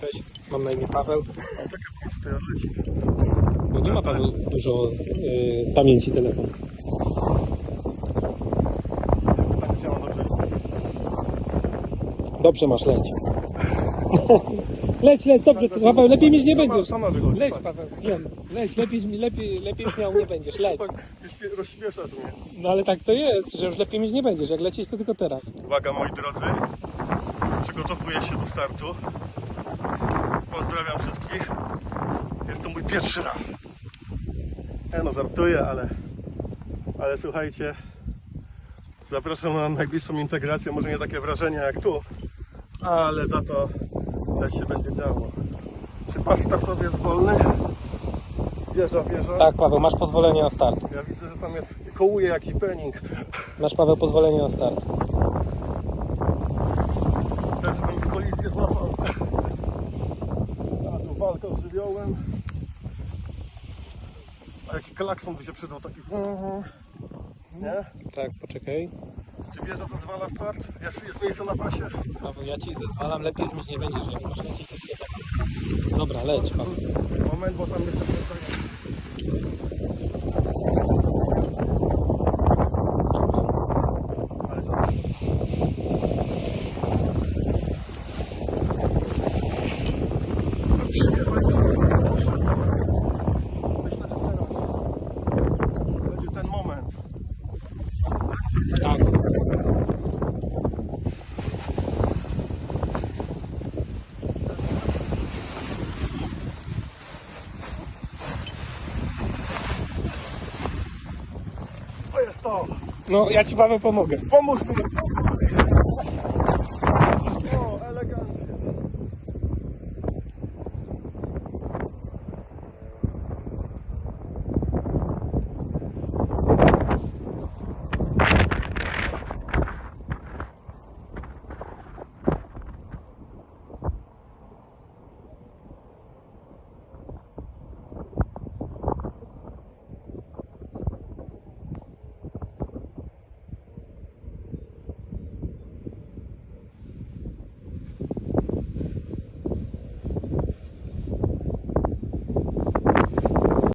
Cześć, mam na imię Paweł. To ja leci. Bo nie ma Paweł dużo y, pamięci telefonu. Tak dobrze. Masz, leć. leć, leć, dobrze. Paweł, lepiej mieć nie będziesz. sama wychodzi, Leć. Paweł, wiem. Leć, lepiej, lepiej, lepiej miał nie będziesz, leć. Rozśmieszasz mnie. No ale tak to jest, że już lepiej mieć nie będziesz. Jak lecisz, to tylko teraz. Uwaga moi drodzy. Przygotowuję się do startu. Pozdrawiam wszystkich. Jest to mój pierwszy raz. Ja no żartuję, ale, ale słuchajcie. Zapraszam na najbliższą integrację. Może nie takie wrażenia jak tu, ale za to też się będzie działo. Czy pas startowy jest wolny? Wieża, wieża. Tak, Paweł, masz pozwolenie na start. Ja widzę, że tam jest kołuje jakiś pening. Masz, Paweł, pozwolenie na start. Walka z żywiołem. A jaki klakson by się przydał taki. Nie? Tak, poczekaj. Czy wieża zezwala start? Jest, jest miejsce na pasie? Paweł, ja ci zezwalam, lepiej już mieć nie będziesz. Jak masz lecieć, to. Dobra, leć, Paweł. Moment, bo tam jest ten To! No, ja ci, Paweł, pomogę. Pomóż mi!